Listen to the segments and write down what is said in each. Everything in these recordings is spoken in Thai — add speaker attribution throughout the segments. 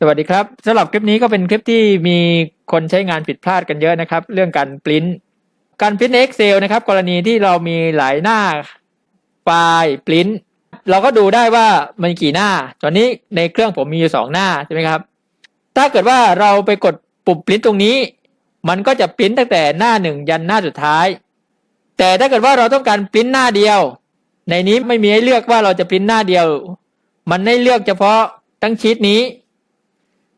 Speaker 1: สวัสดีครับสำหรับคลิปนี้ก็เป็นคลิปที่มีคนใช้งานผิดพลาดกันเยอะนะครับ เรื่องการปริ้นการปริ้น Excel นะครับ กรณีที่เรามีหลายหน้าไฟล์ปริ้นเราก็ดูได้ว่ามันกี่หน้า ตอนนี้ในเครื่องผมมีอยู่สองหน้าใช่ไหมครับ ถ้าเกิดว่าเราไปกดปุ่มปริ้นตรงนี้ มันก็จะปริ้นตั้งแต่หน้าหนึ่งยันหน้าสุดท้าย แต่ถ้าเกิดว่าเราต้องการปริ้นหน้าเดียว ในนี้ไม่มีให้เลือกว่าเราจะปริ้นหน้าเดียว มันให้เลือกเฉพาะทั้งชีตนี้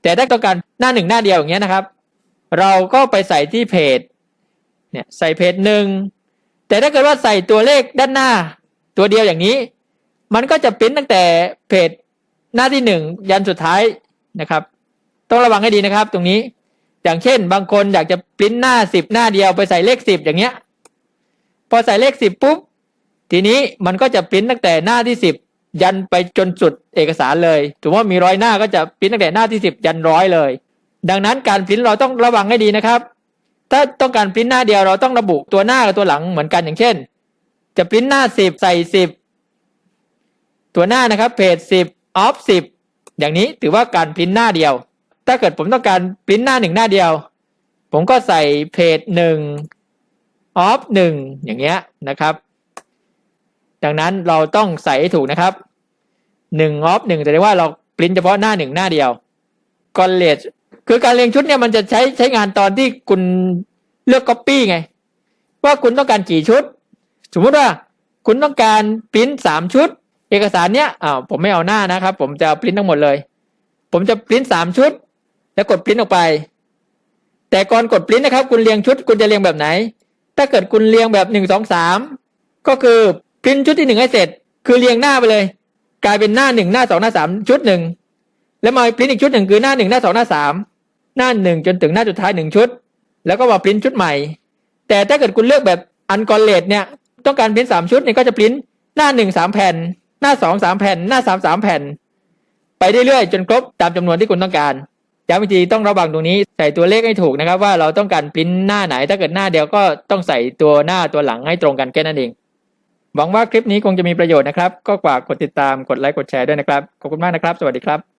Speaker 1: แต่ถ้าต้องการหน้าหนึ่งหน้าเดียวอย่างเงี้ยนะครับ เราก็ไปใส่ที่เพจเนี่ยใส่เพจหนึ่งแต่ถ้าเกิดว่าใส่ตัวเลขด้านหน้า ตัวเดียวอย่างนี้ มันก็จะปริ้นตั้งแต่เพจหน้าที่หนึ่งยันสุดท้ายนะครับ ต้องระวังให้ดีนะครับ ตรงนี้ อย่างเช่น บางคนอยากจะปริ้นหน้าสิบหน้าเดียวไปใส่เลขสิบอย่างเงี้ย พอใส่เลขสิบปุ๊บทีนี้มันก็จะปริ้นตั้งแต่หน้าที่สิบ ยันไปจนสุดเอกสารเลยถือว่ามีร้อยหน้าก็จะปริ้นตั้งแต่หน้าที่สิบยันร้อยเลย ดังนั้นการปริ้นเราต้องระวังให้ดีนะครับ ถ้าต้องการปริ้นหน้าเดียวเราต้องระบุตัวหน้ากับตัวหลังเหมือนกันอย่างเช่น จะปริ้นหน้าสิบใส่สิบตัวหน้านะครับเพจสิบออฟสิบอย่างนี้ถือว่าการปริ้นหน้าเดียว ถ้าเกิดผมต้องการปริ้นหน้าหนึ่งหน้าเดียว ผมก็ใส่เพจหนึ่งออฟหนึ่งอย่างเงี้ยนะครับ ดังนั้นเราต้องใส่ให้ถูกนะครับ หนึ่งออฟหนึ่งแสดงว่าเราปริ้นเฉพาะหน้าหนึ่งหน้าเดียวกอนเลสคือการเรียงชุดเนี่ยมันจะใช้ใช้งานตอนที่คุณเลือกก๊อปปี้ไง ว่าคุณต้องการกี่ชุด สมมุติว่าคุณต้องการปริ้นสามชุด เอกสารเนี้ยอ้าวผมไม่เอาหน้านะครับ ผมจะปริ้นทั้งหมดเลย ผมจะปริ้นสามชุด แล้วกดปริ้นออกไป แต่ก่อนกดปริ้นนะครับ คุณเรียงชุด คุณจะเรียงแบบไหน ถ้าเกิดคุณเรียงแบบหนึ่งสองสามก็คือปริ้นชุดที่หนึ่งให้เสร็จ คือเรียงหน้าไปเลย กลายเป็นหน้าหนึ่งหน้าสองหน้าสามชุดหนึ่งแล้วมาปริ้นอีกชุดหนึ่งคือหน้าหนึ่งหน้าสองหน้าสามหน้าหนึ่งจนถึงหน้าสุดท้ายหนึ่งชุด แล้วก็มาปริ้นชุดใหม่ แต่ถ้าเกิดคุณเลือกแบบอันกอลเลตเนี่ยต้องการปริ้นสามชุดเนี่ยก็จะปริ้นหน้าหนึ่งสามแผ่น หน้าสองสามแผ่น หน้าสามสามแผ่น ไปเรื่อยๆจนครบตามจำนวนที่คุณต้องการย้ำอีกทีต้องระวังตรงนี้ใส่ตัวเลขให้ถูกนะครับ ว่าเราต้องการปริ้นหน้าไหนถ้าเกิดหน้าเดียวก็ต้องใส่ตัวหน้าตัวหลังให้ตรงกันแค่นั้นเอง หวังว่าคลิปนี้คงจะมีประโยชน์นะครับ ก็ฝากกดติดตามกดไลค์กดแชร์ด้วยนะครับ ขอบคุณมากนะครับ สวัสดีครับ